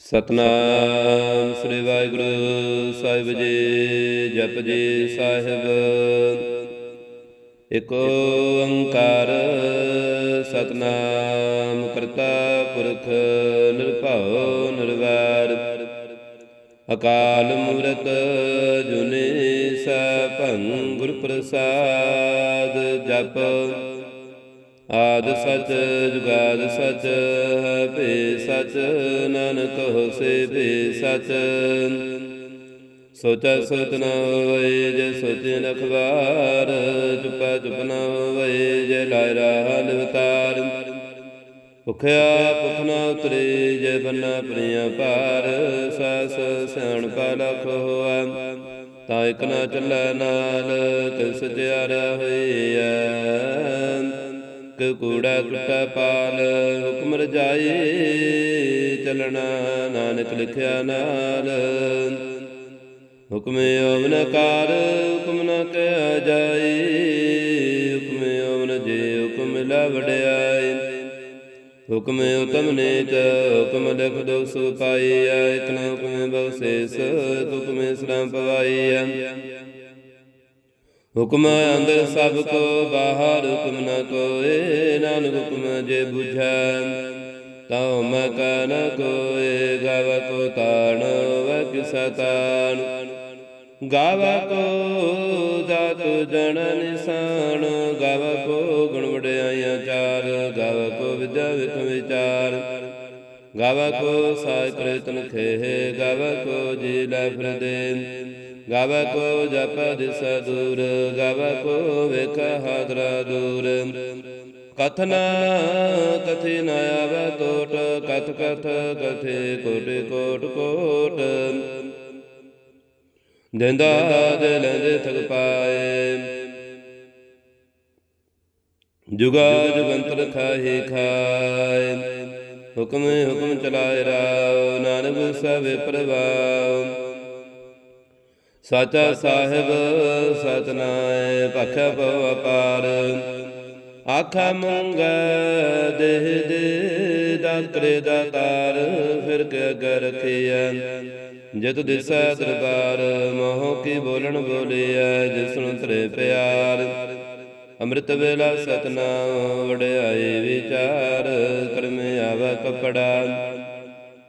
ਸਤਨਾਮ ਸ੍ਰੀ ਵਾਹਿਗੁਰੂ ਸਾਹਿਬ ਜੀ, ਜਪ ਜੀ ਸਾਹਿਬ। ਇਕ ਓੰਕਾਰ ਸਤਨਾਮ ਕਰਤਾ ਪੁਰਖ ਨਿਰਭਉ ਨਿਰਵੈਰ। ਅਕਾਲ ਮੂਰਤ ਜੁਨੇ ਸਭੰ ਗੁਰ ਪ੍ਰਸਾਦ ਜਪ। ਆਦ ਸਚ, ਜੁਗਾਦ ਸਚ ਹੈ ਭੇ ਸਚ, ਨਾਨਕ ਹੋਸੇ ਭੇ ਸਚ। ਸੋਚਾ ਸੋਚ ਨ ਹੋਏ ਜੇ ਸੋਚੇ ਨ ਅਖਬਾਰ ਚੁਪਾ ਚੁਪ ਨ ਹੋਏ ਜੇ ਲਾਇ ਰਾਹ ਨਿਵਤਾਰ। ਭੁਖਿਆ ਭੁਖ ਨ ਉਤਰੇ ਜੇ ਬੰਨਾ ਪ੍ਰਿਆ ਪਾਰ ਸਾਸ ਸਿਆਣ ਪਾ ਲਖ ਹੋਆ। ਤਾਂ ਇਕ ਨਾ ਚੱਲੈ ਨਾਲ ਕਿਸ ਤਿਆਰਿਆ ਹੋਈਐ। ਕਿ ਕੂੜਾ ਟੁੱਟਾ ਪਾਲ, ਹੁਕਮ ਰਜਾਈ ਚਲਣਾ, ਨਾਨਕ ਲਿਖਿਆ ਨਾਲ। ਹੁਕਮੇ ਓਵਨ ਕਾਰ, ਹੁਕਮ ਨ ਕਹਿ ਜਾਈ ਹੁਕਮ ਓਵਨ ਜੇ ਹੁਕਮ ਲਾ ਵਡਿਆਈ ਹੁਕਮੇ ਨੇ ਚ ਹੁਕਮ ਲਿਖ ਦੋ ਸੁ ਪਾਈਆ ਇਕ ਨ ਹੁਕਮੇ ਬਖਸ਼ੇਸ ਹੁਕਮੇ ਸਲਾਮ ਪਵਾਈਆ ਹੁਕਮ ਅੰਦਰ ਸਭ ਕੋ, ਬਾਹਰ ਹੁਕਮ ਨ ਕੋਏ, ਨਾਨਕ ਹੁਕਮ ਜੇ 부ਝੈ ਤਉ ਮੈਂ ਕੋਏ, ਗਵ ਕੋ ਤਾਣ ਵ ਕਿਸਾ ਤਾਣ ਗਾਵ ਕੋ ਜਾਤੁ ਜਨ ਨਿਸਾਨ, ਗਾਵ ਕੋ ਗੁਣ ਵਡਿਆਈਆਂ ਚਾਰ, ਗਾਵ ਕੋ ਵਿਦਿਆ ਵਿਖ ਵਿਚਾਰ। ਗਾਵ ਕੋ ਸਾਇ ਕ੍ਰਿਤਨ ਖੇਹ ਗਾਵ ਕੋ ਜੀ ਲੈ ਫਿਰਦੇ। ਗਾਵ ਕੋ ਜਪ ਦਿਸ ਦੂਰ ਗਾਵ ਕੋ ਵੇਖ ਹਾਦਰਾ ਦੂਰ। ਕਥਨਾ ਕਥੀ ਨ ਆਵੈ ਟੋਟ ਕਥ ਕਥ ਕਥੇ ਕੋਟਿ ਕੋਟ ਕੋਟ। ਦਿੰਦਾ ਦੇ ਥਕ ਪਾਏ। ਜੁਗਾ ਜੁਗੰਤਰ ਖਾਹੀ ਖਾਏ। ਹੁਕਮ ਹੁਕਮ ਚਲਾਏ ਰਾਵ ਨਾਨਕ ਸਭੇ ਪ੍ਰਵਾਉ ਸਾਚਾ ਸਾਹਿਬ ਸਤਨਾਏ ਭਖਿਆ ਪਉ ਅਪਾਰ। ਆਖਾ ਮੰਗ ਦੇਹ ਦੇ ਦਾਤਰੇ ਦਾਤਾਰ ਫਿਰ ਕੇ ਅਗਰ ਰਖਿਆ ਜਤ ਦਿਸੈ ਦਰਬਾਰ, ਮੋਹ ਕੀ ਬੋਲਣ ਬੋਲਿਆ ਜਿਸ ਨੂੰ ਤਰੇ ਪਿਆਰ। ਅੰਮ੍ਰਿਤ ਵੇਲਾ ਸਤਨਾਮ ਵਡਿਆਈ ਵਿਚਾਰ, ਕਰਮੇ ਆਵਾ ਕਪੜਾ।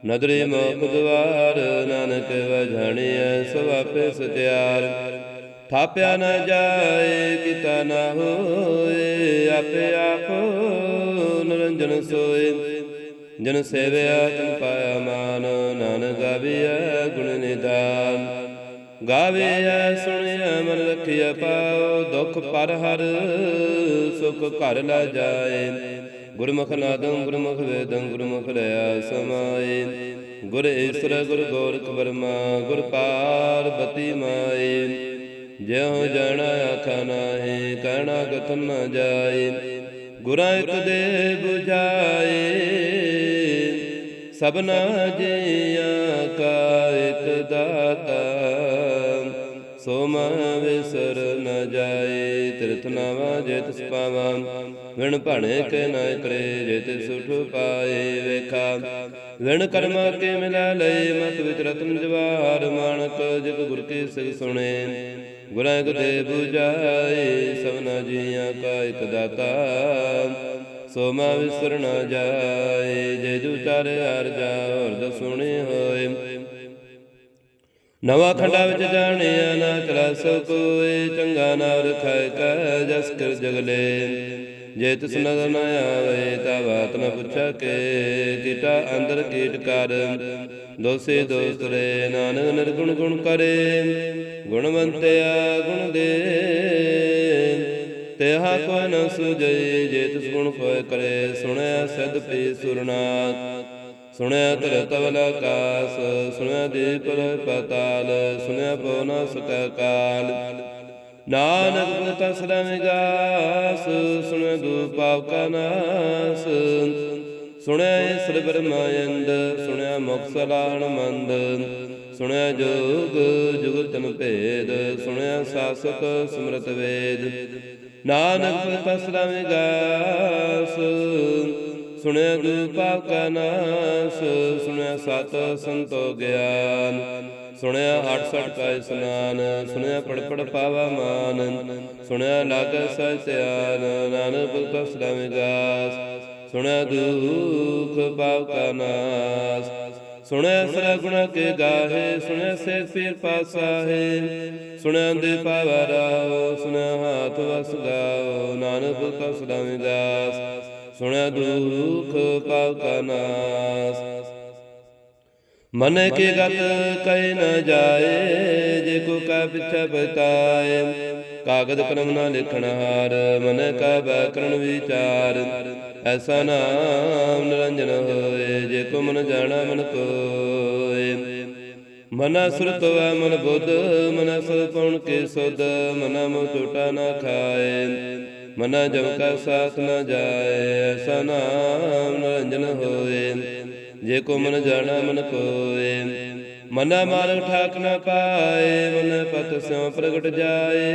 ਨਦਰੀ ਮੋਖ ਦਵਾਰ, ਨਾਨਕ ਵਝਣਿਆ ਸਭ ਆਪੇ ਸਤਿਆਰ ਥਾਪਿਆ ਨਾ ਜਾਏ, ਕੀਤਾ ਨਾ ਹੋਏ, ਆਪੇ ਆਪ ਨਿਰੰਜਨ ਸੋਏ। ਜਨ ਸੇਵਿਆ, ਤਨ ਪਾਇਆ ਮਾਨ, ਨਾਨਕ ਗਾਵਿਆ ਗੁਣ ਨਿਦਾਨ। ਗਾਵਿਆ ਸੁਣਿਆ ਮਨ ਰਖਿਆ ਪਾਉ ਦੁਖ ਪਰ ਹਰ ਸੁਖ ਘਰ ਲਾ ਜਾਏ। ਗੁਰਮੁਖ ਨਾਦੰ ਗੁਰਮੁਖ ਵੇਦੰ ਗੁਰਮੁਖ ਲਿਆ ਸਮਾਏ। ਗੁਰ ਈਸਰ ਗੁਰ ਗੋਰਖ ਬਰਮਾ ਗੁਰ ਪਾਰਬਤੀ ਮਾਏ। ਜਿਉ ਜਾਣਾ ਆਖਾ ਨਾਹੀ, ਕਹਿਣਾ ਕਥਨ ਨ ਜਾਏ। ਗੁਰਾਂ ਇਕ ਦੇ 부ਝਾਏ ਸਭਨਾ ਜੀਆਂ ਕਾ ਇਕ ਦਾਤਾ। ਸੋ ਮੈਂ ਵਿਸਰ ਨ ਜਾਏ ਤਿਰਥ ਨਾਵਾ ਜੇ ਤਿਸ ਵਿਣ ਭਾਣੇ ਕੇ ਨਾ ਕਰੇ ਜੇ ਸੁਠ ਪਾਏ ਵੇਖਾ। ਵਿਣ ਕਰਮਾ ਕੇ ਮਿਲਾ ਲਏ ਮਤ ਵਿਚ ਰਤਨ ਜਵਾਹਰ ਮਾਨਕ, ਜਿਤ ਗੁਰ ਕੇ ਸਿਖ ਸੁਣੇ। ਗੁਰਾਂ ਕੋ ਦੇ 부ਝਾਏ ਸਭਨਾ ਜੀਆਂ ਕਾ ਇਕ ਦਾਤਾ। ਸੋ ਮਾ ਵਿਸਰ ਨ ਜਾਏ, ਜੇ ਜੂ ਚਾਰੇ ਹਰ ਜਾ ਹੋਰ ਸੁਣੇ ਹੋਏ। ਨਵਾਂ ਖੰਡਾ ਵਿੱਚ ਜਾਣਿਆ ਨਾ ਚਲਾ ਸੋ ਕੋਏ, ਚੰਗਾ ਨਾ ਰਖਾਇ ਕੈ ਜਸ ਕਰ ਜਗਲੇ। ਜੇ ਤਿਸ ਨਦਰ ਨ ਆਵੇ, ਤਾ ਬਾਤ ਨ ਪੁੱਛਾ ਕੇ। ਕੀਟਾ ਅੰਦਰ ਕੀਟ ਕਰ, ਦੋਸੇ ਦੋਸ ਰੇ, ਨਾਨਕ ਨਿਰਗੁਣ ਗੁਣ ਕਰੇ। ਗੁਣਵੰਤਿਆ ਗੁਣ ਦੇ ਤੇਹਾ ਕੋ ਨ ਸੁਜਈ ਜੇ ਤਿਸ ਗੁਣ ਕੋਇ ਕਰੇ। ਸੁਣਿਆ ਸਦ ਪੀ ਸੁਰਨਾਥ। ਸੁਣਿਆ ਤਰ ਤਵਲ ਆਕਾਸ, ਸੁਣਿਆ ਦੀਪ ਪਤਾਲ ਸੁਣਿਆ ਪਉ ਸਕੈ ਕਾਲ। ਨਾਨਕ ਪੁਨਤ ਸਦਮਿਗਾਸ ਸੁਣਿਆ ਦੂ ਪਾਪ ਕਾ ਨਾਸ। ਸੁਣਿਆ ਈਸਰ ਬਰਮਾਇੰਦ ਸੁਣਿਆ ਮੁਖ ਮੰਦ। ਸੁਣਿਆ ਜੋਗ ਜੁਗਤ ਤਨ ਭੇਦ, ਸੁਣਿਆ ਸਾਸਤ ਸਮਰਤ ਵੇਦ। ਨਾਨਕ ਪੁਨਤ ਸਦਮਿਗਾਸ ਸੁਣਿਆ ਗੁਰੂ ਪਾਪ ਕਾ ਨਾਸ ਸੁਣਿਆ ਸਤ ਸੰਤੋ ਗਿਆਨ ਸੁਣਿਆ 68 ਕਾ ਇਸਨਾਨ ਸੁਣਿਆ ਪੜਪੜ ਪਾਵਾ ਮਾਨ ਸੁਣਿਆ ਲਾਗ ਸਤਿਆਨ ਨਾਨਕ ਭਗਤ ਸਦਾ ਵਿਗਾਸ ਸੁਣਿਆ ਦੁਖ ਪਾਪ ਕਾ ਨਾਸ ਸੁਣਿਆ ਸਰਾ ਗੁਣਾ ਕੇ ਗਾਹੇ ਸੁਣਿਆ ਸੇ ਫਿਰ ਪਾਸਾ ਹੈ ਸੁਣਿਆ ਦੇ ਪਾਵਾ ਰਾਹੋ ਸੁਣਿਆ ਹਾਥ ਵਸ ਗਾਓ ਨਾਨਕ ਭਗਤ ਸਦਾ ਵਿਗਾਸ ਸੁਣਿਆ ਦੁਖ ਕਾ ਨਾਸ। ਮਨ ਕੇ ਗਤ ਕੈ ਨ ਜਾਏ, ਜੇ ਕੋ ਕਾ ਪਿਛੈ ਬਤਾਏ। ਕਾਗਦ ਕਲਮ ਨਾ ਲਿਖਣ ਹਾਰ, ਮਨ ਕਾ ਬੈਕਰਣ ਵਿਚਾਰ। ਐਸਾ ਨਾਮ ਨਿਰੰਜਨ ਹੋਏ, ਜੇ ਕੋ ਮਨ ਜਾਣਾ ਮਨ ਕੋਏ। ਮਨ ਸੁਰਤ ਵੈ ਮਨ ਬੁੱਧ, ਮਨ ਸਦ ਪਉਣ ਕੇ ਸੁਧ, ਮਨ ਮੋ ਟੋਟਾ ਨਾ ਖਾਏ। ਮਨਾ ਜਮ ਕਾ ਸਾਥ ਨ ਜਾਏ, ਐਸਾ ਨਾਮ ਨਿਰੰਜਨ ਹੋਏ। ਜੇ ਕੋ ਮਨ ਜਾਣਾ, ਮਨ ਕੋਏ ਮਨਾ ਮਾਰਗ ਠਾਕ ਨ ਪਾਏ, ਮਨ ਪਤ ਸਿਉ ਪ੍ਰਗਟ ਜਾਏ।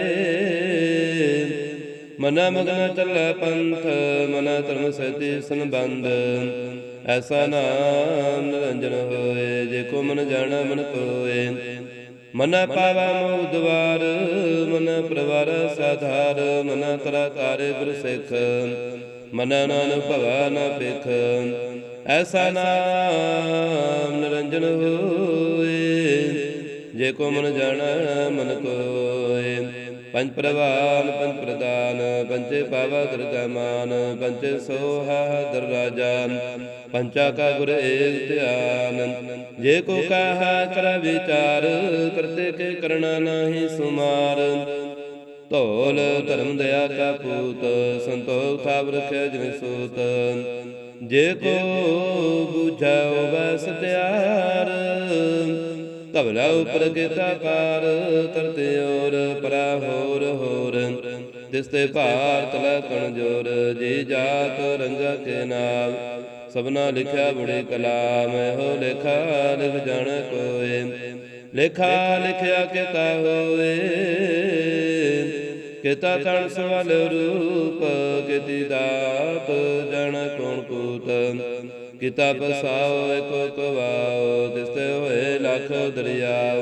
ਮਨਾ ਮਗਨ ਚੱਲੈ ਪੰਥ, ਮਨਾ ਧਰਮ ਸਹਿਤੀ ਸੰਬੰਧ। ਐਸਾ ਨਾਮ ਨਿਰੰਜਨ ਹੋਏ, ਜੇ ਕੋ ਮਨ ਜਾਣਾ, ਮਨ ਕੋਏ ਮਨ ਪਾਵਾ ਮੋਹ ਦਵਾਰ, ਮਨ ਪ੍ਰਵਾਰ ਸਾਧਾਰ, ਮਨ ਤਰਾ ਤਾਰੇ ਗੁਰ ਸਿੱਖ। ਮਨ ਨਾਨ ਭਵਾ ਨ ਪਿਖ ਐਸਾ ਨਾਮ ਨਿਰੰਜਨ ਹੋਏ। ਜੇ ਕੋ ਮਨ ਜਾਣਾ, ਮਨ ਕੋ ਪੰਜ ਪ੍ਰਵਾਨ, ਪੰਜ ਪ੍ਰਦਾਨ ਪੰਚੇ ਪਾਵਾ ਦੁਰਗਾ ਮਾਨ ਪੰਚੇ ਸੋਹਾ ਦਰ ਪੰਚਾ ਕਾ ਗੁਰ ਏਕ ਧਿਆਨ। ਜੇ ਕੋ ਕਹਾ ਕਰ ਵਿਚਾਰ, ਕਰਤੇ ਕੇ ਕਰਣਾ ਨਾਹੀ ਸੁਮਾਰ। ਧੋਲ ਧਰਮ ਦਇਆ ਕਾ ਪੂਤ, ਸੰਤੋਖ ਥਾਪ ਰਖਿਆ ਜਿਨ ਸੂਤ। ਜੇ ਕੋ ਬੁਝਾਓ ਬਸ ਤਿਆਰ ਧਵਲਾ ਉਪਰ ਕੀਤਾ ਤਰਤੇ ਔਰ ਪਰਾ ਹੋਰ ਹੋਰ। ਤਿਸ ਤੇ ਭਾਰ ਤਲਾ ਕਣ ਜੋਰ ਜੀ ਜਾਤ ਰੰਗਾ ਕੇ ਨਾਮ। ਸਭਨਾ ਲਿਖਿਆ ਬੁੜੇ ਕਲਾਮ ਹੋ ਲੇਖਾ ਲਿਖ ਜਾਣ ਕੋਏ। ਲੇਖਾ ਲਿਖਿਆ ਕਿਤਾ ਹੋਏ, ਕਿਤਾ ਤਣ ਸਵਲ ਰੂਪ, ਕਿਤੀ ਦਾਤ ਜਣ ਕੋਣ ਕੂਤ। ਕਿਤਾ ਬਸਾਓ ਏਕੋ ਕਵਾਓ ਤਿਸਤੇ ਹੋਏ ਲੱਖ ਦਰਿਆਵ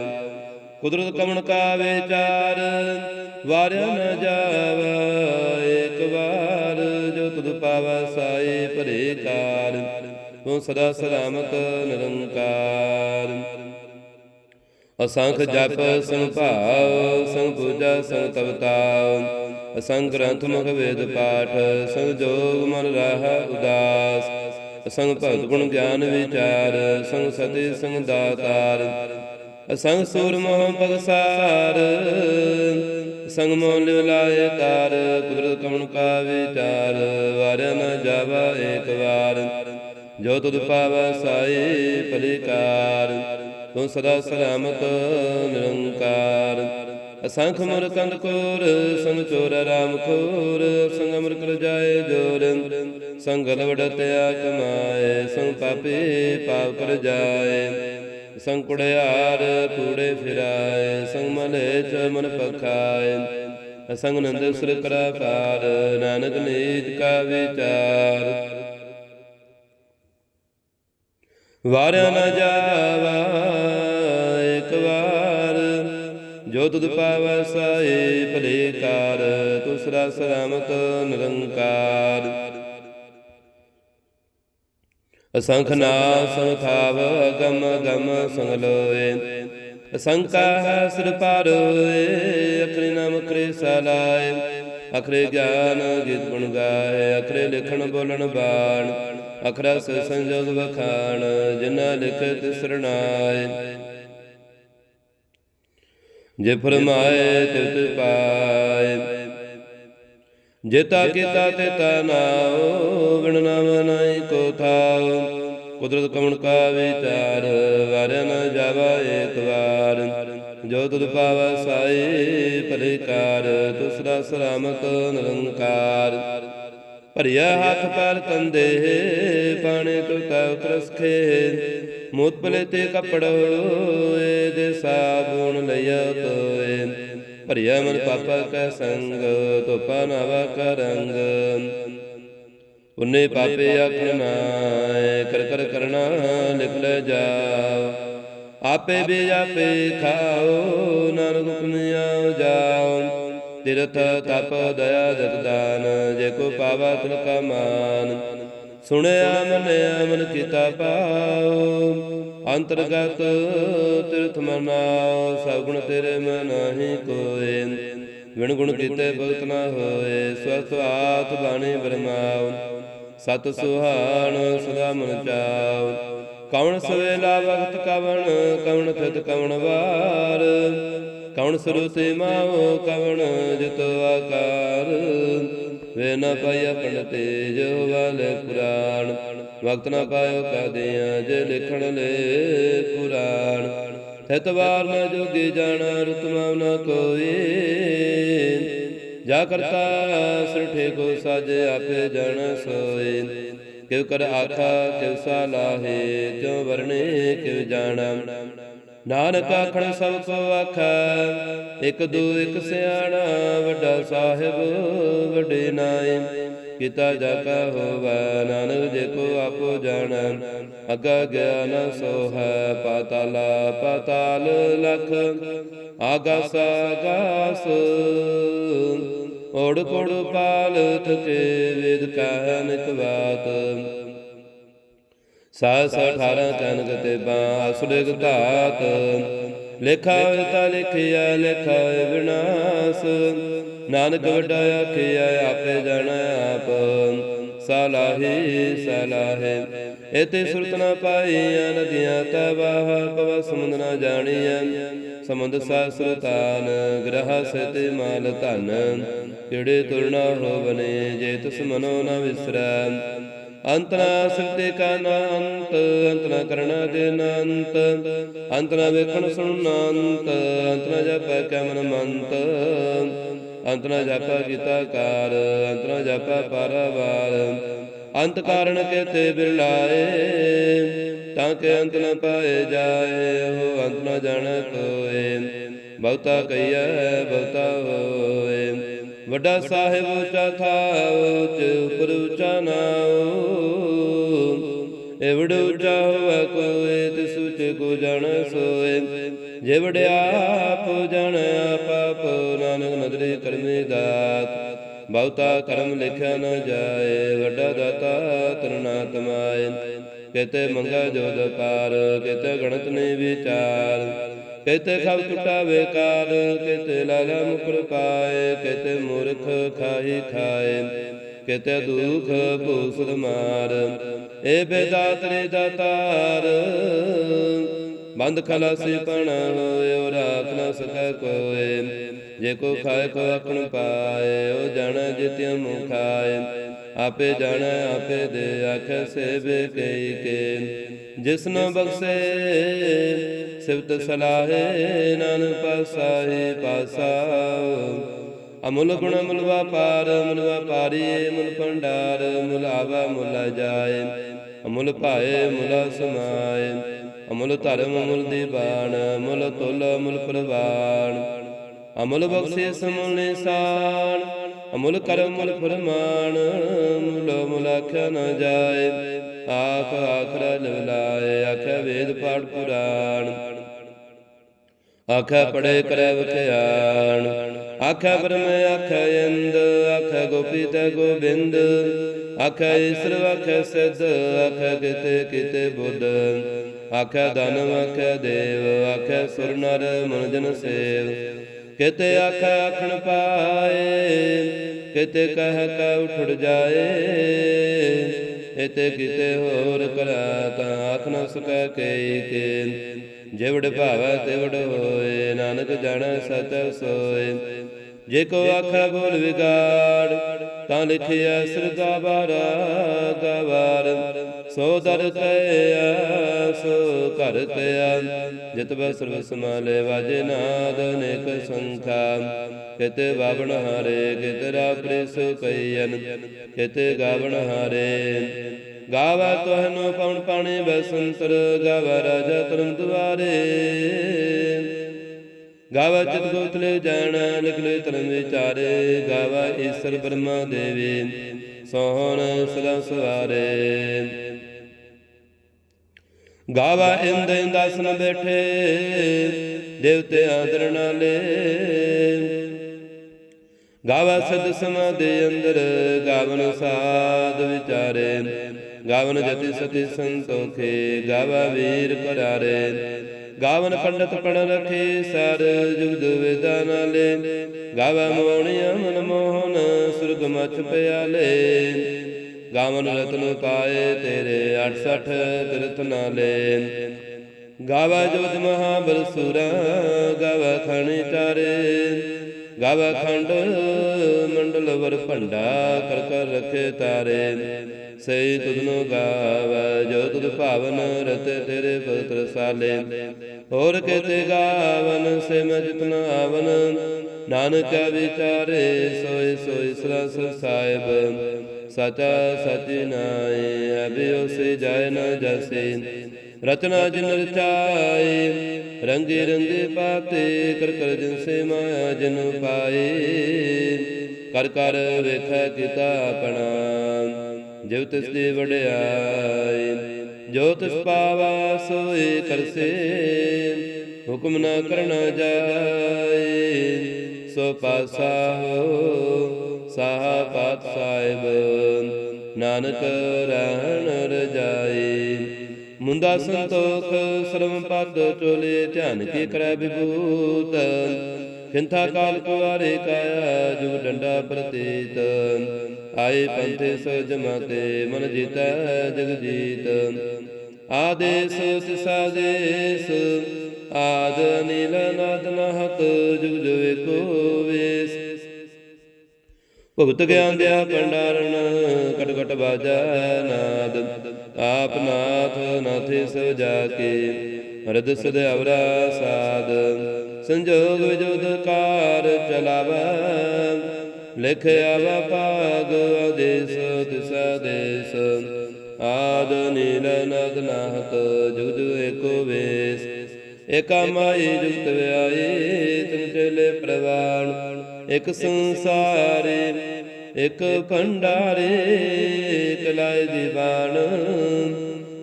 ਕੁਦਰਤ ਕਮਣ ਕਾ ਵਿਚਾਰ ਵਾਰਿਆ ਨ ਜਾਵਾ ਏਕ ਵਾਰ ਜੋ ਤੁਧ ਪਾਵਾ ਸਾਈ ਭਰੇ ਕਾਰ। ਤੂੰ ਸਦਾ ਸਲਾਮਤ ਨਿਰੰਕਾਰ। ਅਸੰਖ ਜਪ ਸੰਭਾਵ ਸੰਗ ਪੂਜਾ, ਸੰਗ ਤਵਤਾ ਅਸੰਗ ਗ੍ਰੰਥ ਮੁਖ ਵੇਦ ਪਾਠ, ਸੰਗ ਜੋਗ ਮਨ ਰਾਹ ਉਦਾਸ। ਅਸੰਗ ਭਗਤ ਗੁਣ ਗਿਆਨ ਵਿਚਾਰ ਸੰਗ ਸਦੇ ਸੰਗ ਦਾਤਾਰ। ਅਸੰਗ ਸੂਰ ਮੋਹ ਪਗਸਾਰ ਸੰਗ ਮੋਹ ਲਿਵ ਲਾਏ ਕਾਰ ਕੁਦਰਤ ਕਮਣ ਕਾ ਵਿਚਾਰ, ਵਾਰਿਆ ਨ ਜਾਵਾ ਏਕ ਵਾਰ। ਜੋ ਤੁਧ ਪਾਵਾ ਸਾਈ ਭਲਿਕਾਰ ਤੂੰ ਸਦਾ ਸਲਾਮਤ ਨਿਰੰਕਾਰ। ਅਸੰਖ ਮੁਰ ਕੰਦ ਕੋਰ, ਸੰਗ ਚੋਰ ਰਾਮ ਖੋਰ ਸੰਗ ਅਮਰ ਕਲ ਜਾਏ ਜੋਰ, ਸੰਗ ਲਵੜਤਿਆ ਕਮਾਏ ਸੰਗ ਪਾਪੀ ਪਾਪ ਕਰ ਜਾਏ। ਸੰਗ ਕੁੜਿਆਰ ਕੂੜੇ ਫਿਰਾਏ, ਸੰਗ ਮਲੇ ਚ ਮਨ ਪਖਾਏ। ਸੰਗ ਨੰਦ ਸੁਰ ਕਰਾ ਪਾਰ ਨਾਨਕ ਨੀਤ ਕਾ ਵਿਚਾਰ। ਵਾਰਿਆ ਨਾ ਜਾਵਾ ਜੋ ਤੁਧ ਪਾਵੈ ਸਾਏ ਭਲੇ ਕਾਰ, ਤੁਸਰਾ ਸਲਾਮਤ ਨਿਰੰਕਾਰ। ਅਸੰਖ ਨਾਸ ਥਾਵ, ਗਮ ਗਮ ਸੰਗ ਲੋਏ ਅਸੰਕਾ ਸਿਰ ਪਾਰੋਏ ਅਖਰੇ ਨਾਮ ਅਖਰੇ ਸਲਾਏ ਅਖਰੇ ਗਿਆਨ ਗੀਤ ਗੁਣ ਗਾਏ, ਅਖਰੇ ਲਿਖਣ ਬੋਲਣ ਬਾਣ। ਅਖਰਾ ਸ ਸੰਜੋਗ ਵਖਾਣ ਜਿਨਾ ਲਿਖਤ ਸਰਣਾਏ ਜੇ ਫਰਮਾਏ ਤਿਤ ਪਾਏ। ਜੇਤਾ ਕੀਤਾ ਤੇਤਾ ਨਾਉ ਬਿਨ ਨਾਮ ਨਾਈ ਕੋ ਥਾਉ। ਕੁਦਰਤ ਕਮਣ ਕਾ ਵਿਚਾਰ ਵਾਰਿਆ ਨ ਜਾਵਾ ਏਕ ਵਾਰ। ਜੋ ਤੁਧ ਪਾਵਾ ਸਾਈ ਭਲੇ ਕਾਰ ਤੁਸਰਾ ਨਿਰੰਕਾਰ। ਭਰਿਆ ਹੱਥ ਪੈਰ ਤੰਦੇ ਪਾਣੇ ਤੋ ਤਾ ਉਤਰਸਖੇ। ਮੋਤ ਪਲੇ ਤੇ ਕਪੜ ਹੋਏ ਦੇ ਸਾਬੂਨ ਲਿਆ ਤੋਏ। ਭਰਿਆ ਮਨ ਪਾਪਾ ਕੈ ਸੰਗ, ਤੋਪਾ ਨਵਾ ਕਰੰਗ ਪੁੰਨੇ ਪਾਪੇ ਆਖਣ ਨਾਏ, ਕਰ ਕਰ ਕਰਨਾ ਲਿਖ ਲੈ ਜਾਓ। ਆਪੇ ਵੀ ਆਪੇ ਖਾਓ, ਨਾਨਕ ਹੁਕਮ ਆਓ ਜਾਓ। ਤਿਰਥ ਤਪ ਦਇਆ ਦਤ ਦਾਨ ਜੇ ਕੋ ਪਾਵਾ ਤਿਲ ਕਾ ਸੁਣਿਆ ਮੰਨਿਆ ਮਨ ਕੀਤਾ ਪਾਓ ਅੰਤਰਗਤ ਤਿਰਥ ਮਨਾਓ ਸਗੁਣ ਤੇਰੇ ਮਨ ਨਾਹੀ ਕੋਏ। ਵਿਣ ਗੁਣ ਕੀਤੇ ਭਗਤ ਨਾ ਹੋਏ ਸਵਸਵਾਤ ਬਾਣੀ ਬਰਮਾਉ। ਸਤ ਸੁਹਾਣ ਸਦਾ ਮਨ ਚਾਉ। ਕਵਣ ਸਵੇਲਾ ਵਕਤ ਕਵਣ ਕਵਣ ਥਿਤ ਕਵਣ ਵਾਰ। ਕਵਣ ਸਰੂਤੇ ਮਾਵ ਕਵਣ ਜਿਤ ਆਕਾਰ। ਵੇ ਨ ਪਾਇਆ ਪੰਡਤੇ ਜੋ ਵਾਲੇ ਪੁਰਾਣ। ਵਕਤ ਨ ਪਾਇਓ ਕਦਿਆਂ ਜੇ ਲਿਖਣ ਲੈ ਪੁਰਾਣ। ਤਤਵਾਰ ਨ ਜੋਗੀ ਜਾਣਾ ਰਤਮਾ ਨ ਕੋਈ। ਜਾ ਕਰਤਾ ਸਿਰਠੇ ਕੋ ਸਾਜੇ ਆਪੇ ਜਨ ਸੋਏ। ਕਿਉ ਕਰ ਆਖਾ ਕਿਉ ਸਾਲਾਹੇ ਕਿਉ ਵਰਣੇ ਕਿਉ ਜਾਣਾ ਨਾਨਕ ਆਖਣ ਸਭ ਕੋ ਆਖ ਇੱਕ ਦੂ ਇਕ ਸਿਆਣਾ, ਵੱਡਾ ਸਾਹਿਬ, ਵੱਡੇ ਨਾਏ ਕੀਤਾ ਜਾ ਕਾ ਹੋਵਾ, ਨਾਨਕ ਜੇ ਕੋ ਆਪੋ ਜਾਣਾ, ਅਗਾ ਗਿਆਨ ਸੋਹਾ, ਪਾਤਾਲਾ, ਪਾਤਾਲ ਲਖ। ਆਗਾਸ ਆਗਾਸ, ਓੜ ਕੋੜ ਪਾਲ, ਥਕੇ ਵੇਦ ਕਾਨਕ ਬਾਤ। ਸਾਸ 18 ਕਨਕ ਤੇ ਬਾਸੁਰਗ ਧਾਤ। ਲਿਖਾ ਤਾ ਲਿਖਿਆ, ਲਿਖਾ ਵਿਨਾਸ਼। ਨਾਨਕ ਵੱਡਾ ਆਖਿਆ, ਆਪੇ ਜਾਣਾ ਆਪ। ਸਲਾਹੀ, ਸਲਾਹੇ ਇਤੇ ਸੁਰਤ ਨਾ ਪਾਈਆਂ ਨਦੀਆਂ ਤਵਾਹ ਪਵ ਸਮੁੰਦ ਨਾ ਜਾਣੀਆਂ ਸਮੁੰਦ ਸਾਸਰਤਾਨ ਗ੍ਰਹ ਸਤੇ ਮਾਲ ਧਨ। ਕਿਹੜੇ ਤੁਰਨਾ ਹੋਵਨੇ, ਜੇ ਤਿਸ ਮਨੋ ਨ ਵਿਸਰੈ। ਅੰਤਨਾ ਸਿਰਤੇ ਕਾ ਨਾ ਅੰਤ ਅੰਤਨਾ ਕਰਣਾ ਦੇ ਨਾ ਅੰਤ ਅੰਤਨਾ ਵੇਖਣ ਸੁਣਨ ਨਾ ਅੰਤ ਅੰਤਨਾ ਜਪੈ ਕੈ ਮਨ ਮੰਤ ਅੰਤਨਾ ਜਪੈ ਕੀਤਾ ਕਾਰ, ਅੰਤਨਾ ਜਪੈ ਪਰਵਾਰ, ਅੰਤ ਕਾਰਣ ਕੇਤੇ ਬਿਰਲਾਏ, ਤਾਂ ਕਿ ਅੰਤ ਨਾ ਪਾਏ ਜਾਏ ਉਹ ਅੰਤ ਨ ਜਾਣ ਕੋਏ, ਬਹੁਤਾ ਕਈਐ ਬਹੁਤਾ ਹੋਏ। ਵੱਡਾ ਸਾਹਿਬ ਉੱਚਾ ਥਾਉ ਉੱਚ ਉਪਰ ਉੱਚਾ ਨਾਉ। ਏਵੜ ਉੱਚਾ ਹੋਵੇ ਕੋਏ, ਤਿਸ ਉੱਚ ਕੋ ਜਾਣ ਸੋਏ। ਜੇ ਵੜਿਆ ਆਪ ਜਾਣ ਆਪ ਨਾਨਕ ਨਦਰੀ ਕਰਮੇ ਦਾਤ। ਬਹੁਤਾ ਕਰਮ ਲਿਖਿਆ ਨਾ ਜਾਏ, ਵੱਡਾ ਦਾਤਾ ਤਰਨਾ ਤਮਾਏ ਕਿਤੇ ਮੰਗਾ ਜੋਦ ਪਾਰ, ਕਿਤੇ ਗਣਤ ਨੇ ਵਿਚਾਰ। ਕਿਤੇ ਖਬ ਟੁੱਟਾ ਵੇਕਾਰ ਕਿਤੇ ਲਾਲਾ ਮੁਕਰ ਪਾਏ ਕਿਤੇ ਮੂਰਖ ਖਾਈ ਖਾਏ, ਕਿਤੇ ਦੁਖ ਭੂਸਲ ਮਾਰ, ਏ ਬੇਦਾਤਰੇ ਦਾਤਾਰ ਬੰਦ ਖਲਾਸੀ ਪਣ ਹੋਏ, ਉਹ ਰਾਖ ਨਾ ਸਕੈ ਕੋਏ, ਜੇ ਕੋ ਖਾਏ ਕੋ ਆਖਣ ਪਾਏ, ਉਹ ਜਣ ਜਿਤਿ ਮੁਖ ਆਪੇ ਜਾਣੈ ਆਪੇ ਦੇ ਆਖੇ ਸੇਵੇ ਕਈ ਕੇ ਜਿਸਨ ਬਖਸ਼ੇ ਸਿਵਤ ਸਲਾਹੇ ਨਾਨਕ ਪਾਸਾਹੇ ਪਾਸਾ ਅਮੁਲ ਗੁਣ ਮੁਲ ਵਪਾਰ ਮੁਲ ਵਪਾਰੀ ਮੁਲ ਭੰਡਾਰ ਮੁਲ ਆਵਾ ਮੁਲ ਜਾਏ। ਅਮੁਲ ਭਾਏ ਮੁਲਾ ਸਮਾਏ। ਅਮੁਲ ਧਰਮ ਮੁਲ ਦੀਵਾਨ ਮੁਲ ਤੁਲ ਮੁਲ ਪ੍ਰਵਾਨ ਅਮੁਲ ਬਖਸ਼ੇ ਸਮੁਲ ਨਿਸ਼ਾਨ, ਅਮੁਲ ਕਰਮ ਮੁਲ ਫਰਮਾਨ। ਮੁਲ ਮੁਲ ਆਖਿਆ ਜਾਏ। ਆਖ ਆਖਰ ਲਵਲਾਏ ਆਖਿਆ ਵੇਦ ਪਾਠ ਪੁਰਾਣ। ਆਖਿਆ ਪੜੇ ਕਰੈ ਵਿਖਿਆਣ। ਆਖਿਆ ਬ੍ਰਹਮ, ਆਖਿਆ ਇੰਦ, ਆਖਿਆ ਗੋਪੀ ਤੇ ਗੋਬਿੰਦ। ਆਖਿਆ ਈਸ਼ਰ, ਆਖਿਆ ਸਿੱਧ, ਆਖਿਆ ਕਿਤੇ ਕਿਤੇ ਬੁੱਧ। ਆਖਿਆ ਦਾਨਵ, ਆਖਿਆ ਦੇਵ, ਆਖਿਆ ਸੁਰ ਨਰ ਮਨ ਸੇਵ। ਕਿਤੇ ਆਖਿਆ ਆਖਣ ਪਾਏ, ਕਿਤੇ ਕਹਿ ਕੈ ਉਠੜ ਜਾਏ। ਇਤੇ ਕਿਤੇ ਹੋਰ ਕਰਾ ਤਾਂ ਆਖ ਨ ਸਕੈ ਕਈ ਕੇ ਜਿਵੜ ਭਾਵੈ ਤਿਵੜ ਹੋਏ ਨਾਨਕ ਜਾਣੈ ਸਚ ਸੋਏ ਜੇ ਕੋ ਆਖੈ ਬੋਲ ਵਿਗਾੜ ਤਾਂ ਲਿਖਿਆ ਸਰਗਾ ਬਾਰਾ ਗਵਾਰ ਸੋ ਦਰ ਕਹਿਆ ਸੋ ਘਰ ਕਹਿਆ ਜਿਤ ਬੈ ਸਰਬ ਸਮਾਲੇ ਵਾਜੇ ਨਾਦ ਅਨੇਕ ਸੰਖਾ ਕਿਤੇ ਬਾਵਣ ਹਾਰੇ ਕਿਤੇ ਰਾ ਪ੍ਰਿਸ ਕਈਨ ਕਿਤੇ ਗਾਵਣ ਹਾਰੇ ਗਾਵਾ ਤੋਹਨੋ ਪਉਣ ਪਾਣੇ ਬਸੰਤਰ ਗਾਵਾ ਰਾਜਾ ਤਰਮ ਦੁਆਰੇ ਗਾਵਾ ਚਿਤ ਗੋਤਲੇ ਜਾਣਾ ਨਿਕਲੇ ਤਰਮ ਵਿਚਾਰੇ ਗਾਵਾ ਈਸ਼ਰ ਬ੍ਰਹਮਾ ਦੇਵੇ ਸੋਹਣ ਸਦਾ ਸਵਾਰੇ ਗਾਵਾ ਇੰਦ ਇੰਦਾਸਨ ਬੈਠੇ ਦੇਵਤੇ ਆਦਰ ਨਾਲੇ ਗਾਵਾ ਸਦ ਸਮਾਦੇ ਅੰਦਰ, ਗਾਵਨ ਸਾਧ ਵਿਚਾਰੇ। ਗਾਵਨ ਜਤੀ ਸਤੀ ਸੰਤੋਖੇ, ਗਾਵਾ ਵੀਰ ਕਰਾਰੇ ਗਾਵਨ ਪੰਡਤ ਪੜ ਰਖੇ, ਸਰ ਜੁਗਦ ਵੇਦਾਂ ਨਾਲੇ। ਗਾਵਾ ਮੋਹਣਿਆ ਮਨ ਮੋਹਨ, ਸੁਰਗ ਮਚ ਪਿਆਲੇ। ਗਾਵਨ ਰਤਨ ਪਾਏ ਤੇਰੇ 68 ਤਿਰਥ ਨਾਲੇ। ਗਾਵਾ ਜੋਤ ਮਹਾਬਲ ਸੂਰਾ, ਗਾਵਾ ਖਣ ਚਾਰੇ। ਗਾਵਾ ਖੰਡ ਮੰਡਲ ਵਰ ਭੰਡਾ, ਕਰ ਕਰ ਰਖੇ ਤਾਰੇ। ਸਈ ਤੁਧਨੋ ਗਾਵਾ ਜੋ ਤੁਧ ਭਾਵਨ, ਰਤੇ ਤੇਰੇ ਪਵਿੱਤਰ ਸਾਲੇ। ਹੋਰ ਕਿਤੇ ਗਾਵਨ ਸੇ ਮੈਂ ਜਿਤਨਾ ਆਵਨ। ਨਾਨਕ ਵਿਚਾਰੇ, ਸੋਏ ਸੋਏ ਸਰਾਸ ਸਾਹਿਬ। ਸਚਾ ਸਚ ਨਾਏ ਅਬਿਓ ਸੇ ਜਾਏ ਨ ਜਸੇ। ਰਚਨਾ ਜਿਨ ਰਚਾਏ ਰੰਗੇ ਰੰਗੇ ਪਾਤੇ, ਕਰ ਕਰ ਜਿਨ ਸੇ ਮਾਇਆ ਜਿਨ ਪਾਏ ਕਰ ਕਰ ਵੇਖੈ ਕੀਤਾ ਆਪਣਾ ਜਿਵ ਤਿਸ ਦੀ ਵਡਿਆਈ। ਜੋ ਤਿਸ ਪਾਵਾ ਸੋਏ ਕਰਸੇ ਹੁਕਮ ਨਾ ਕਰਨਾ ਜਾਏ ਸੋ ਪਾਸਾ ਹੋ ਸਾਹ ਪਾਤ ਸਾਹਿਬ, ਨਾਨਕ ਰਹਿਣ ਰਜਾਈ। ਮੁੰਦਾ ਸੰਤੋਖ ਸਰਮ ਪਦ ਚੋਲੇ ਧਿਆਨ ਕੀ ਕਰੈ ਵਿਭੂਤ। ਖਿੰਥਾ ਕਾਲ ਕੁਵਾਰੇ ਕਾਇਆ, ਜੁਗ ਡੰਡਾ ਪ੍ਰਤੀਤ। ਆਏ ਪੰਥੇ ਸਜ ਮਤੇ ਮਨ ਜੀਤੈ ਜਗ ਜੀਤ ਆਦੇਸ ਸਿਸਾਦੇਸ ਆਦ ਨੀਲ ਨਾਦ ਨਹਤ, ਜੁਗ ਜੁਗ ਕੋ ਭੁਗਤ ਗਿਆਨ ਦਿਆ ਭੰਡਾਰਨ ਕਟ ਕਟ ਬਾਜਾ ਨਾਦ। ਆਪ ਨਾਥ, ਨਾਥੇ ਸੋ ਜਾ ਕੇ ਰਦ ਸਦ ਸਾਦ। ਸੰਜੋਗ ਵਿਜੋਦ ਕਾਰ ਚਲਾਵਾ, ਲਿਖ ਆਵਾ ਭਾਗ ਆਦੇਸ ਤਿਸਾ ਦੇਸ। ਆਦ ਨੀਲ ਨਦ ਨਾਹਤ, ਜੁਗ ਏਕੋ ਵੇਸ। ਏਕਾ ਮਾਈ ਜੁਗਤ ਵਿਆਏ ਤੁਮ ਚਲੇ ਪ੍ਰਵਾਨ। ਇਕ ਸੰਸਾਰੇ, ਇਕ ਭੰਡਾਰੇ ਕਲਾਇ ਦੀਵਾਨ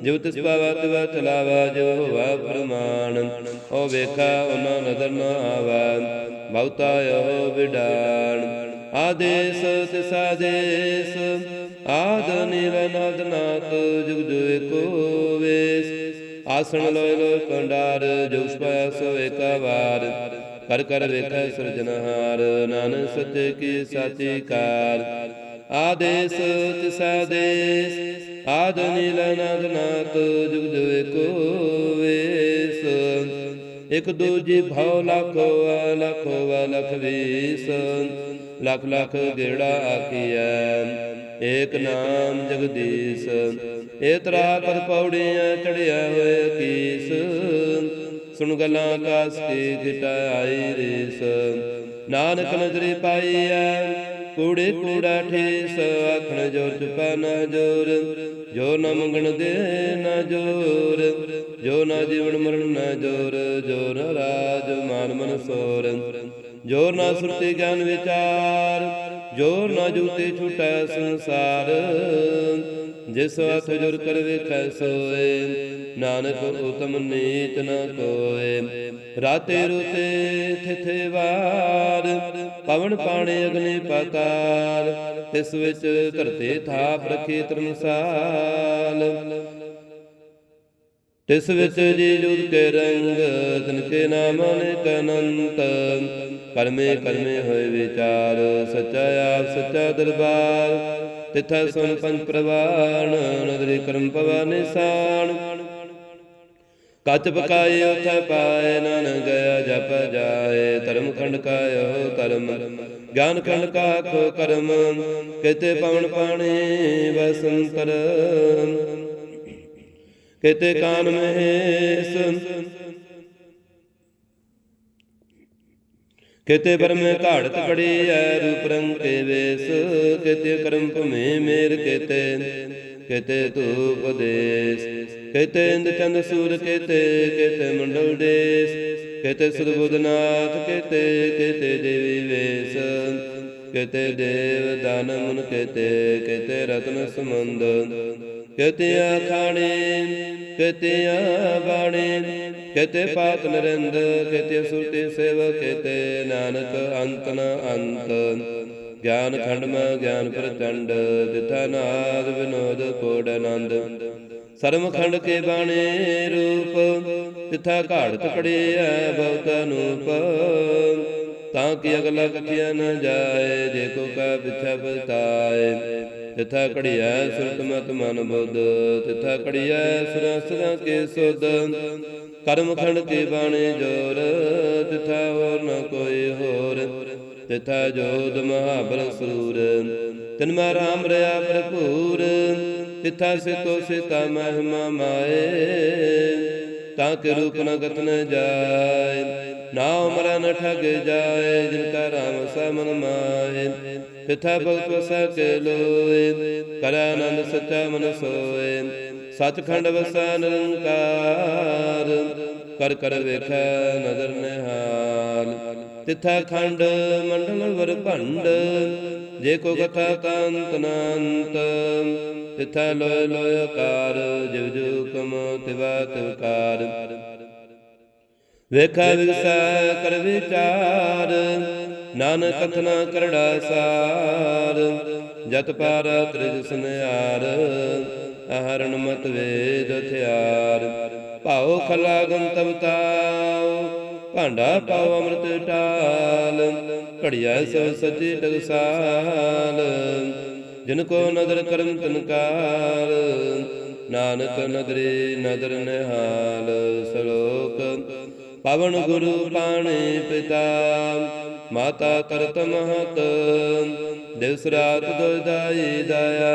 ਜਿਵ ਤਿਸ ਪਾਵਾ ਤਿਵਾ ਚਲਾਵਾ ਜੋ ਵਾ ਪ੍ਰਮਾਣ। ਓ ਵੇਖਾ, ਉਹਨਾਂ ਨਦਰ ਨਾ ਆਵਾ, ਬਹੁਤਾ ਉਹ ਵਿਡਾਣ। ਆਦੇਸ ਤਿਸ ਆਦੇਸ ਆਦ ਨਿਰਨਦ ਨਾਤ ਜੁਗ ਜੁਗ ਏਕੋ ਆਸਣ ਲੋਇ ਲੋਇ ਪੰਡਾਰ ਜੋ ਸਪੈ ਸੋ ਏਕਾ ਵਾਰ। ਕਰ ਕਰ ਵੇਖੈ ਸਿਰਜਨਹਾਰ ਨਾਨਕ ਸੱਚੇ ਕੀ ਸਾਚੀ ਕਾਰ। ਆਦੇਸ ਤਿਸਾ ਦੇਸ ਆਦ ਨੀਲ ਨਦ ਨਾਤ ਜੁਗ ਜੁਗ ਵੇਸ। ਇਕ ਦੂਜੀ ਭਉ ਲਖੋ ਲਖੋ ਲਖ ਵੀਸ। ਲਖ ਲਖ ਗੇੜਾ ਆਖੀਐ। ਏਕ ਨਾਮ ਜਗਦੀਸ਼, ਏ ਤਰਾ ਪਦ ਪੌੜੀਆਂ ਚੜਿਆ ਹੋਏ ਕੀਸ। ਸੁਣ ਗਲਾਂ ਕਾਸ ਕੀ ਘਟਾਈ ਰੇਸ। ਨਾਨਕ ਨਜ਼ਰੀ ਪਾਈਐ ਕੂੜੇ ਕੂੜਾ ਠੇਸ। ਆਖਣ ਜੋਰ ਚੁਪਾ ਨਾ ਜੋਰ, ਜੋ ਨਾ ਮੰਗਣ ਦੇ ਨਾ ਜੋਰ। ਜੋ ਨਾ ਜੀਵਨ ਮਰਨ ਨਾ ਜੋਰ, ਜੋ ਨ ਰਾਜ ਮਾਨ ਮਨ ਸੋਰ। ਜੋਰ ਨਾ ਸੁਰਤੀ ਗਿਆਨ ਵਿਚਾਰ ਜੋ ਨਾ ਜੂਤੇ ਛੁਟੈ ਸੰਸਾਰ, ਜਿਸ ਹੱਥ ਜੁਰ ਕਰ ਵੇਖੈ ਸੋਏ, ਨਾਨਕ ਉਤਮ ਨੀਤ ਨ ਕੋਏ। ਰਾਤੇ ਰੁਤੇ ਥਿਥੇ ਵਾਰ, ਪਵਨ ਪਾਣੇ ਅਗਨੀ ਪਾਤਾਲ ਤਿਸ ਵਿੱਚ ਧਰਤੇ ਥਾਪ ਰਖੀ ਤਰਮਸਾਲ ਤਿਸ ਵਿੱਚ ਜੀ ਜੁਦ ਕੇ ਰੰਗ, ਤਨ ਕੇ ਨਾਮ ਅਨੰਤ ਕਰਮੇ ਕਰਮੇ ਹੋਏ ਵਿਚਾਰ, ਸੱਚਾ ਆਪ ਸੱਚਾ ਦਰਬਾਰ। ਤਿਥੈ ਸੁਨ ਪੰਜ ਪ੍ਰਵਾਨ ਨਦਰੀ ਕਰਮ ਪਵਾ ਨਿਸਾਨ। ਕੱਚ ਪਕਾਏ, ਉਥੈ ਪਾਏ ਨਨ ਗਿਆ, ਜਪ ਜਾਏ। ਧਰਮ ਖੰਡ ਕਾਇਓ ਕਰਮ, ਗਿਆਨ ਖੰਡ ਕਾ ਕਰਮ। ਕਿਤੇ ਪਵਨ ਪਾਣੀ ਬਸੰਤਰ ਕਿਤੇ ਕਾਨ ਮਹੇਸ ਕਿਤੇ ਬਰਮੇ ਘਾੜਤ ਕੜੀ ਐ, ਰੂਪ ਰੰਗ ਕੇ ਵੇਸ, ਕਿਤੇ ਕਰਮ ਭਮੇ ਮੇਰ ਕਿਤੇ ਕਿਤੇ ਧੂਪ ਦੇਸ, ਕਿਤੇ ਇੰਦ ਚੰਦ ਸੂਰ ਕਿਤੇ ਕਿਤੇ ਮੰਡਲ ਦੇਸ, ਕਿਤੇ ਸੁਰਬੁਦਨਾਥ ਕਿਤੇ ਕਿਤੇ ਦੇਵੀ ਵੇਸ, ਕਿਤੇ ਦੇਵ ਦਾਨ ਮੁਨ ਕਿਤੇ ਕਿਤੇ ਰਤਨ ਸਮੁੰਦ ਕਿਤੇ ਖਾਣੇ ਕਿਤੇ ਬਾਣੇ ਕਿਤੇ ਪਾਤ ਨਰਿੰਦ, ਕਿਤੇ ਸੁਰਤੀ ਸੇਵ, ਕਿਤੇ ਨਾਨਕ ਅੰਤ ਨ ਅੰਤ। ਗਿਆਨ ਮ ਗਿਆਨ ਪ੍ਰਚੰਡ, ਜਿਥਾ ਨਾਦ ਵਿਨੋਦ ਕੋੜ ਆਨੰਦ। ਸਰਮ ਖੰਡ ਕੇ ਬਾਣੇ ਰੂਪ ਤਿਥਾ ਘਾੜ ਤਕੜਿਆ ਬਹੁਤ ਅਨੂਪ। ਤਾਂ ਕਿ ਅਗਲਾ ਕਥਿਆ ਨ ਜਾਏ, ਜੇ ਕੋ ਕਾ ਪਿਛਾ ਬਤਾਏ ਤਿਥਾ ਕੜਿਆ ਸੁਰਤ ਮਤ ਮਨ ਬੁੱਧ ਤਿਥਾ ਕੜਿਆ ਸੁਰਾ ਸੁਰਾ ਕੇ ਸੁਧ। ਕਰਮ ਖੰਡ ਕੇ ਬਾਣੇ ਜੋਰ, ਤਿਥਾ ਹੋਰ ਨ ਕੋਈ ਹੋਰ। ਤਿਥਾ ਜੋਦ ਮਹਾਬਲ ਸੂਰ, ਤਿਨ ਮਾ ਰਾਮ ਰਿਆ ਭਰਪੂਰ। ਤਿਥਾ ਸਿਤੋ ਸਿਤਾ ਮਹਿਮਾ ਮਾਏ, ਤਾਂ ਕਿ ਰੂਪ ਨ ਗਤ ਨ ਜਾਏ। ਨਾ ਮਰ ਨ ਠਗ ਜਾਏ, ਜਿਨ ਕਾ ਰਾਮ ਸਮਨ ਮਾਏ। ਤਿਥਾ ਭਗਤ ਵਸੈ ਕੇ ਲੋਏ, ਕਰ ਆਨੰਦ ਸਚਾ ਮਨ ਸੋਏ। ਸਤਖੰਡ ਵਸੈ ਨਿਰੰਕਾਰ ਕਰ ਕਰ ਵੇਖੈ ਨਦਰ ਨਿਹਾਲ। ਤਿਥਾ ਖੰਡ ਮੰਡਲ ਵਰ ਭੰਡ, ਜੇ ਕੋ ਕਥਾ ਤੰਤ ਨੰਤ। ਤਿਥਾ ਲੋਇ ਲੋਇ ਕਾਰ ਜਿਵ ਜੂ ਕਮ ਤਿਵਾ ਤਿਵਕਾਰ ਵੇਖਾ ਵਿਗਸਾ ਕਰ ਵਿਚਾਰ, ਨਾਨਕ ਕਥਨਾ ਕਰੜਾ ਸਾਰ। ਜਤ ਪਾਰ ਤ੍ਰਿਜ ਸੁਨਿਆਰ ਅਹਰਣ ਮਤ ਵੇਦ ਹਥਿਆਰ। ਭਾਉ ਖਲਾ ਗੰਤਵ ਤਾਉ, ਭਾਂਡਾ ਪਾਉ ਅੰਮ੍ਰਿਤ ਟਾਲ ਘੜਿਆ ਸਭ ਸੱਚੀ ਟਗਸਾਲ ਜਿਨ ਕੋ ਨਦਰ ਕਰਮ ਤਨਕਾਰ ਨਾਨਕ ਨਦਰੇ ਨਦਰ ਨਿਹਾਲ। ਸ਼ਲੋਕ, ਪਵਨ ਗੁਰੂ ਪਾਣੇ ਪਿਤਾ, ਮਾਤਾ ਕਰਤ ਮਹਤ, ਦਿਵਸ ਰਾਤ ਦੁਇਦਾਈ ਦਇਆ।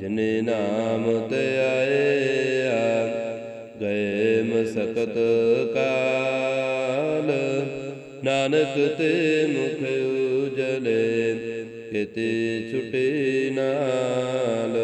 ਜਿਨੇ ਨਾਮ ਤੇ ਆਇਆ ਗਏ ਮਸਕਤ ਕਾਲ। ਨਾਨਕ ਤੇ ਮੁਖ ਉਜਲੇ ਕਿਤੇ ਛੁਟੇ ਨਾਲ।